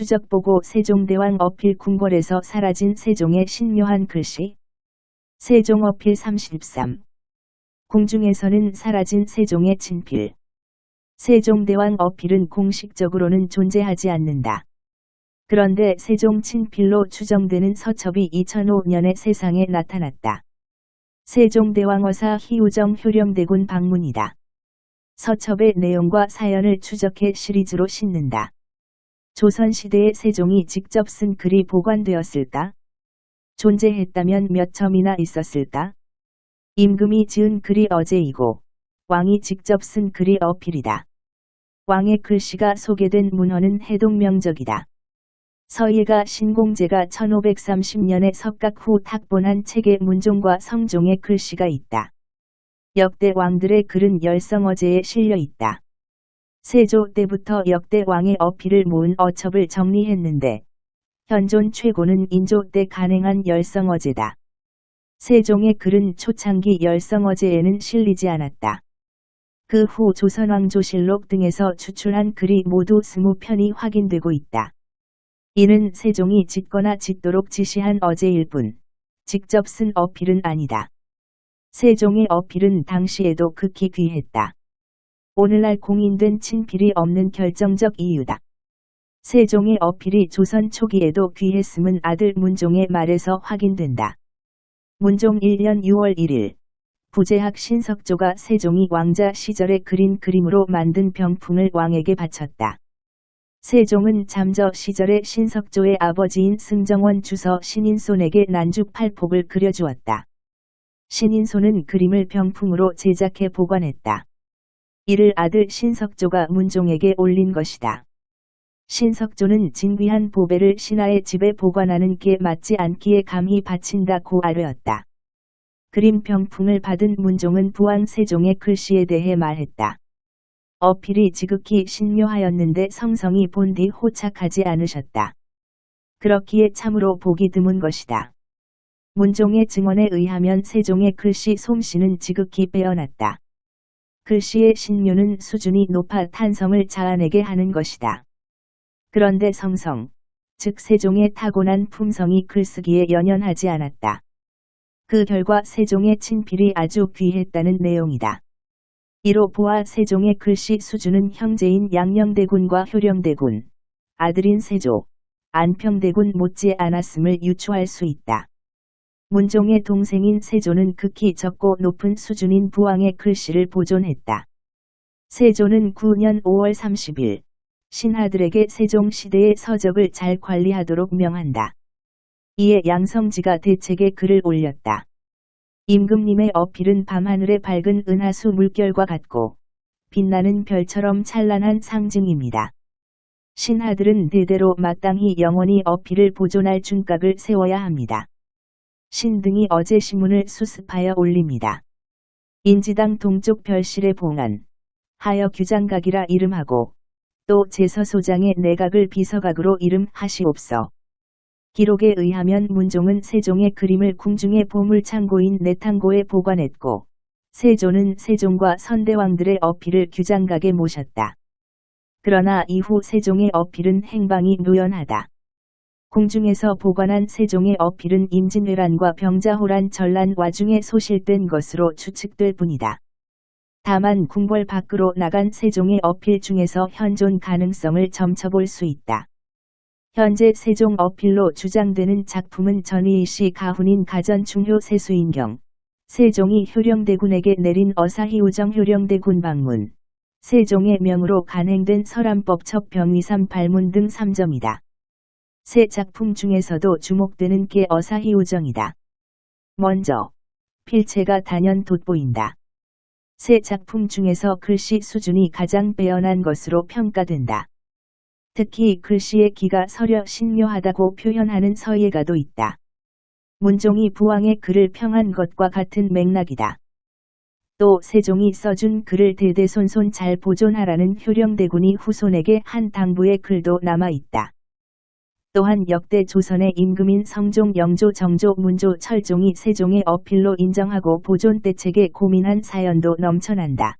추적보고 세종대왕 어필 궁궐에서 사라진 세종의 신묘한 글씨. 세종 어필 33. 공중에서는 사라진 세종의 친필. 세종대왕 어필은 공식적으로는 존재하지 않는다. 그런데 세종 친필로 추정되는 서첩이 2005년에 세상에 나타났다. 세종대왕어사 희우정 효령대군 방문이다. 서첩의 내용과 사연을 추적해 시리즈로 싣는다. 조선시대의 세종이 직접 쓴 글이 보관되었을까? 존재했다면 몇 점이나 있었을까? 임금이 지은 글이 어제이고 왕이 직접 쓴 글이 어필이다. 왕의 글씨가 소개된 문헌은 해동명적이다. 서예가 신공제가 1530년에 석각 후 탁본한 책의 문종과 성종의 글씨가 있다. 역대 왕들의 글은 열성어제에 실려 있다. 세조 때부터 역대 왕의 어필을 모은 어첩을 정리했는데 현존 최고는 인조 때 간행한 열성어제다. 세종의 글은 초창기 열성어제에는 실리지 않았다. 그 후 조선왕조실록 등에서 추출한 글이 모두 20편이 확인되고 있다. 이는 세종이 짓거나 짓도록 지시한 어제일 뿐, 직접 쓴 어필은 아니다. 세종의 어필은 당시에도 극히 귀했다. 오늘날 공인된 친필이 없는 결정적 이유다. 세종의 어필이 조선 초기에도 귀했음은 아들 문종의 말에서 확인된다. 문종 1년 6월 1일 부재학 신석조가 세종이 왕자 시절에 그린 그림으로 만든 병풍을 왕에게 바쳤다. 세종은 잠저 시절에 신석조의 아버지인 승정원 주서 신인손에게 난죽 팔복을 그려주었다. 신인손은 그림을 병풍으로 제작해 보관했다. 이를 아들 신석조가 문종에게 올린 것이다. 신석조는 진귀한 보배를 신하의 집에 보관하는 게 맞지 않기에 감히 바친다고 아뢰었다. 그림 병풍을 받은 문종은 부왕 세종의 글씨에 대해 말했다. 어필이 지극히 신묘하였는데 성성이 본디 호착하지 않으셨다. 그렇기에 참으로 보기 드문 것이다. 문종의 증언에 의하면 세종의 글씨 솜씨는 지극히 빼어났다. 글씨의 신묘는 수준이 높아 탄성을 자아내게 하는 것이다. 그런데 성성, 즉 세종의 타고난 품성이 글쓰기에 연연하지 않았다. 그 결과 세종의 친필이 아주 귀했다는 내용이다. 이로 보아 세종의 글씨 수준은 형제인 양녕대군과 효령대군, 아들인 세조, 안평대군 못지 않았음을 유추할 수 있다. 문종의 동생인 세조는 극히 적고 높은 수준인 부왕의 글씨를 보존했다. 세조는 9년 5월 30일 신하들에게 세종시대의 서적을 잘 관리하도록 명한다. 이에 양성지가 대책에 글을 올렸다. 임금님의 어필은 밤하늘의 밝은 은하수 물결과 같고 빛나는 별처럼 찬란한 상징입니다. 신하들은 대대로 마땅히 영원히 어필을 보존할 준각을 세워야 합니다. 신 등이 어제 신문을 수습하여 올립니다. 인지당 동쪽 별실의 봉안, 하여 규장각이라 이름하고 또 제서소장의 내각을 비서각으로 이름하시옵소. 기록에 의하면 문종은 세종의 그림을 궁중의 보물창고인 내탕고에 보관했고 세조는 세종과 선대왕들의 어필을 규장각에 모셨다. 그러나 이후 세종의 어필은 행방이 묘연하다. 궁중에서 보관한 세종의 어필은 임진왜란과 병자호란 전란 와중에 소실된 것으로 추측될 뿐이다. 다만 궁궐 밖으로 나간 세종의 어필 중에서 현존 가능성을 점쳐볼 수 있다. 현재 세종 어필로 주장되는 작품은 전의시 가훈인 가전 중효 세수인 경, 세종이 효령대군에게 내린 어사희 우정 효령대군 방문, 세종의 명으로 간행된 설암법첩 병위삼 발문 등 3점이다. 세 작품 중에서도 주목되는 게 어사희우정이다. 먼저, 필체가 단연 돋보인다. 세 작품 중에서 글씨 수준이 가장 빼어난 것으로 평가된다. 특히 글씨의 기가 서려 신묘하다고 표현하는 서예가도 있다. 문종이 부왕의 글을 평한 것과 같은 맥락이다. 또 세종이 써준 글을 대대손손 잘 보존하라는 효령대군이 후손에게 한 당부의 글도 남아있다. 또한 역대 조선의 임금인 성종 영조 정조 문조 철종이 세종의 어필로 인정하고 보존 대책에 고민한 사연도 넘쳐난다.